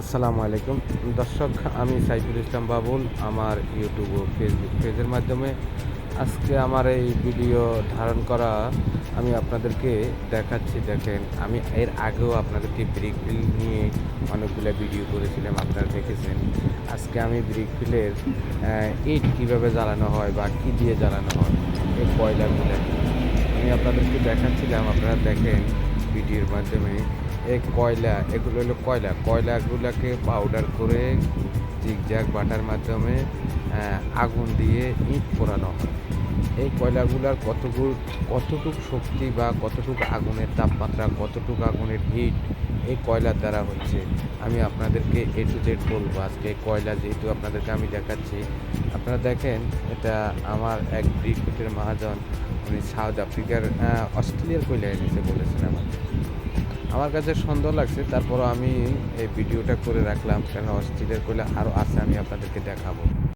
আসসালামু আলাইকুম। দর্শক, আমি সাইফুল ইসলাম বাবুল, আমার ইউটিউব ও ফেসবুক পেজের মাধ্যমে। আজকে আমার এই ভিডিও ধারণ করা আমি আপনাদেরকে দেখাচ্ছি, দেখেন। আমি এর আগেও আপনাদেরকে ব্রিক ফিল নিয়ে অনেকগুলো ভিডিও করেছিলাম, আপনারা দেখেছেন। আজকে আমি ব্রিক ফিলের ইট কীভাবে জ্বালানো হয় বা কী দিয়ে জ্বালানো হয় এই কয়লাগুলো আমি আপনাদেরকে দেখাচ্ছিলাম। আপনারা দেখেন, ভিডিওর মাধ্যমে এই কয়লা, এগুলো হলো কয়লা। কয়লাগুলোকে পাউডার করে জিগজ্যাগ বাটার মাধ্যমে আগুন দিয়ে ইট পোড়ানো হয়। এই কয়লাগুলার কতগুলো, কতটুকু শক্তি বা কতটুকু আগুনের তাপমাত্রা, কতটুকু আগুনের হিট এই কয়লার দ্বারা হচ্ছে? আমি আপনাদেরকে এ টু জেড বলব আজকে। কয়লা যেহেতু আপনাদেরকে আমি দেখাচ্ছি, আপনারা দেখেন, এটা আমার এক ব্রিকেটের মহাজন, উনি সাউথ আফ্রিকার অস্ট্রেলিয়ার কয়লা এনেছে বলেছেন। আমার কাছে সুন্দর লাগছে তারপর আমি এই ভিডিওটা করে রাখলাম। কেন অস্ট্রেলিয়ার করলে আরও আছে, আমি আপনাদেরকে দেখাবো।